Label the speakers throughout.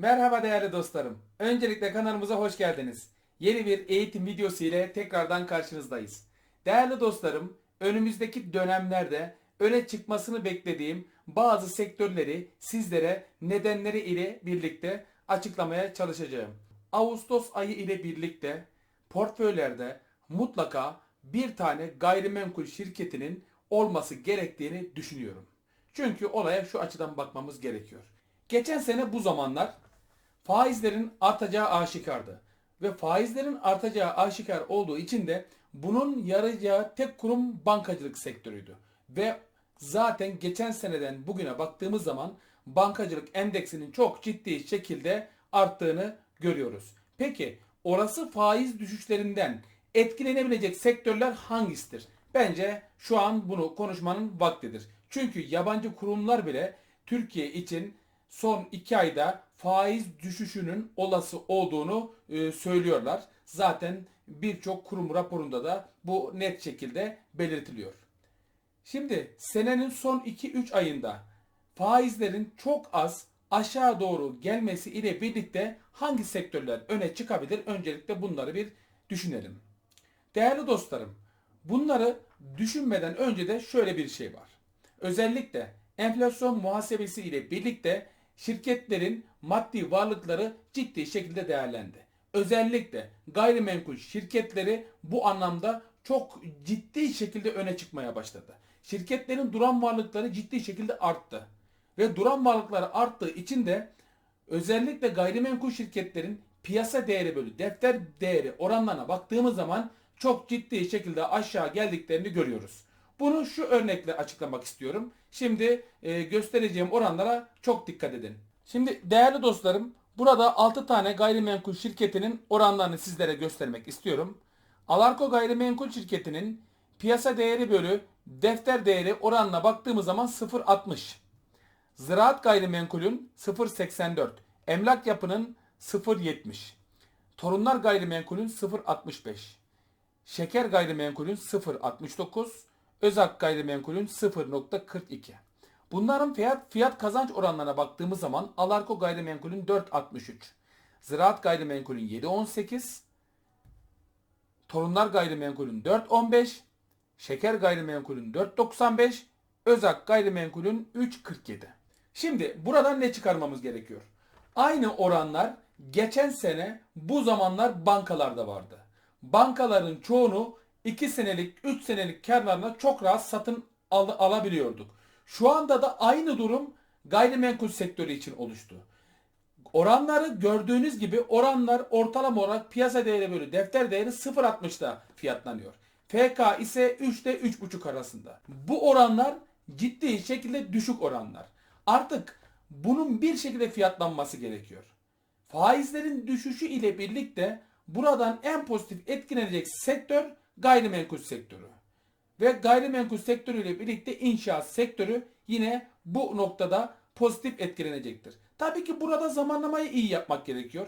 Speaker 1: Merhaba değerli dostlarım. Öncelikle kanalımıza hoş geldiniz. Yeni bir eğitim videosu ile tekrardan karşınızdayız. Değerli dostlarım, önümüzdeki dönemlerde öne çıkmasını beklediğim bazı sektörleri sizlere nedenleri ile birlikte açıklamaya çalışacağım. Ağustos ayı ile birlikte portföylerde mutlaka bir tane gayrimenkul şirketinin olması gerektiğini düşünüyorum. Çünkü olaya şu açıdan bakmamız gerekiyor. Geçen sene bu zamanlar faizlerin artacağı aşikardı. Ve faizlerin artacağı aşikar olduğu için de bunun yarayacağı tek kurum bankacılık sektörüydü. Ve zaten geçen seneden bugüne baktığımız zaman bankacılık endeksinin çok ciddi şekilde arttığını görüyoruz. Peki orası faiz düşüşlerinden etkilenebilecek sektörler hangisidir? Bence şu an bunu konuşmanın vaktidir. Çünkü yabancı kurumlar bile Türkiye için son 2 ayda faiz düşüşünün olası olduğunu e, söylüyorlar. Zaten birçok kurum raporunda da bu net şekilde belirtiliyor. Şimdi senenin son 2-3 ayında faizlerin çok az aşağı doğru gelmesi ile birlikte hangi sektörler öne çıkabilir? Öncelikle bunları bir düşünelim. Değerli dostlarım, bunları düşünmeden önce de şöyle bir şey var. Özellikle enflasyon muhasebesi ile birlikte şirketlerin maddi varlıkları ciddi şekilde değerlendi. Özellikle gayrimenkul şirketleri bu anlamda çok ciddi şekilde öne çıkmaya başladı. Şirketlerin duran varlıkları ciddi şekilde arttı. Ve duran varlıkları arttığı için de özellikle gayrimenkul şirketlerin piyasa değeri bölü defter değeri oranlarına baktığımız zaman çok ciddi şekilde aşağı geldiklerini görüyoruz. Bunu şu örnekle açıklamak istiyorum. Şimdi e, göstereceğim oranlara çok dikkat edin. Şimdi değerli dostlarım burada 6 tane gayrimenkul şirketinin oranlarını sizlere göstermek istiyorum. Alarko Gayrimenkul Şirketi'nin piyasa değeri bölü defter değeri oranına baktığımız zaman 0.60. Ziraat Gayrimenkul'ün 0.84. Emlak Yapı'nın 0.70. Torunlar Gayrimenkul'ün 0.65. Şeker Gayrimenkul'ün 0.69. Özak Gayrimenkul'ün 0.42. Bunların fiyat fiyat kazanç oranlarına baktığımız zaman Alarko Gayrimenkul'ün 4.63. Ziraat Gayrimenkul'ün 7.18. Torunlar Gayrimenkul'ün 4.15. Şeker Gayrimenkul'ün 4.95. Özak Gayrimenkul'ün 3.47. Şimdi buradan ne çıkarmamız gerekiyor? Aynı oranlar geçen sene bu zamanlar bankalarda vardı. Bankaların çoğunu 2 senelik 3 senelik karlarına çok rahat satın al- alabiliyorduk. Şu anda da aynı durum gayrimenkul sektörü için oluştu. Oranları gördüğünüz gibi oranlar ortalama olarak piyasa değeri bölü defter değeri 0.60'da fiyatlanıyor. FK ise 3 ile 3.5 arasında. Bu oranlar ciddi şekilde düşük oranlar. Artık bunun bir şekilde fiyatlanması gerekiyor. Faizlerin düşüşü ile birlikte buradan en pozitif etkilenecek sektör gayrimenkul sektörü. Ve gayrimenkul sektörüyle birlikte inşaat sektörü yine bu noktada pozitif etkilenecektir. Tabii ki burada zamanlamayı iyi yapmak gerekiyor.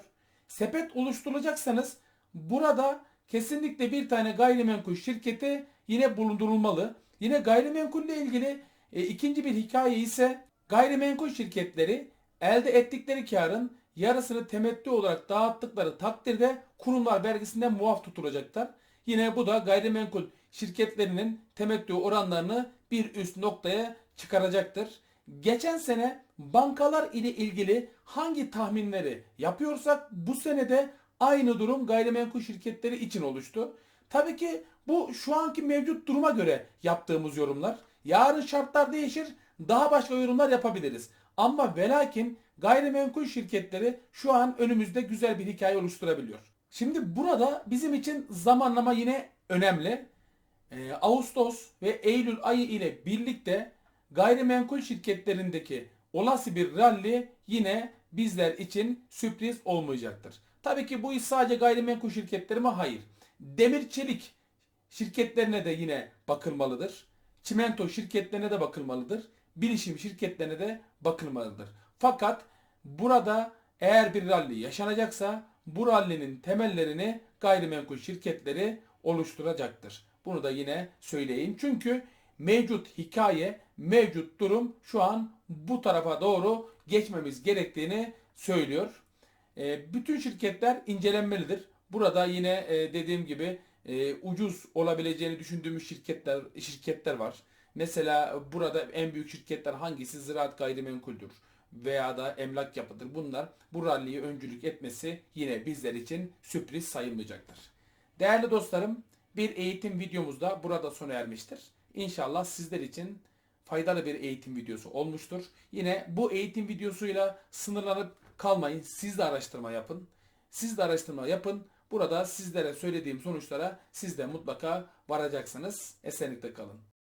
Speaker 1: Sepet oluşturulacaksanız burada kesinlikle bir tane gayrimenkul şirketi yine bulundurulmalı. Yine gayrimenkulle ilgili e, ikinci bir hikaye ise gayrimenkul şirketleri elde ettikleri karın yarısını temettü olarak dağıttıkları takdirde kurumlar vergisinden muaf tutulacaklar. Yine bu da gayrimenkul şirketlerinin temettü oranlarını bir üst noktaya çıkaracaktır. Geçen sene bankalar ile ilgili hangi tahminleri yapıyorsak bu senede aynı durum gayrimenkul şirketleri için oluştu. Tabii ki bu şu anki mevcut duruma göre yaptığımız yorumlar. Yarın şartlar değişir, daha başka yorumlar yapabiliriz. Ama velakin gayrimenkul şirketleri şu an önümüzde güzel bir hikaye oluşturabiliyor. Şimdi burada bizim için zamanlama yine önemli. Ee, Ağustos ve Eylül ayı ile birlikte gayrimenkul şirketlerindeki olası bir rally yine bizler için sürpriz olmayacaktır. Tabii ki bu iş sadece gayrimenkul şirketleri mi? Hayır. Demir çelik şirketlerine de yine bakılmalıdır. Çimento şirketlerine de bakılmalıdır. Bilişim şirketlerine de bakılmalıdır. Fakat burada eğer bir rally yaşanacaksa bu rallinin temellerini gayrimenkul şirketleri oluşturacaktır. Bunu da yine söyleyeyim. Çünkü mevcut hikaye, mevcut durum şu an bu tarafa doğru geçmemiz gerektiğini söylüyor. E, bütün şirketler incelenmelidir. Burada yine e, dediğim gibi e, ucuz olabileceğini düşündüğümüz şirketler şirketler var. Mesela burada en büyük şirketler hangisi? Ziraat Gayrimenkuldür veya da emlak yapıdır. Bunlar bu ralliyi öncülük etmesi yine bizler için sürpriz sayılmayacaktır. Değerli dostlarım, bir eğitim videomuz da burada sona ermiştir. İnşallah sizler için faydalı bir eğitim videosu olmuştur. Yine bu eğitim videosuyla sınırlanıp kalmayın. Siz de araştırma yapın. Siz de araştırma yapın. Burada sizlere söylediğim sonuçlara siz de mutlaka varacaksınız. Esenlikle kalın.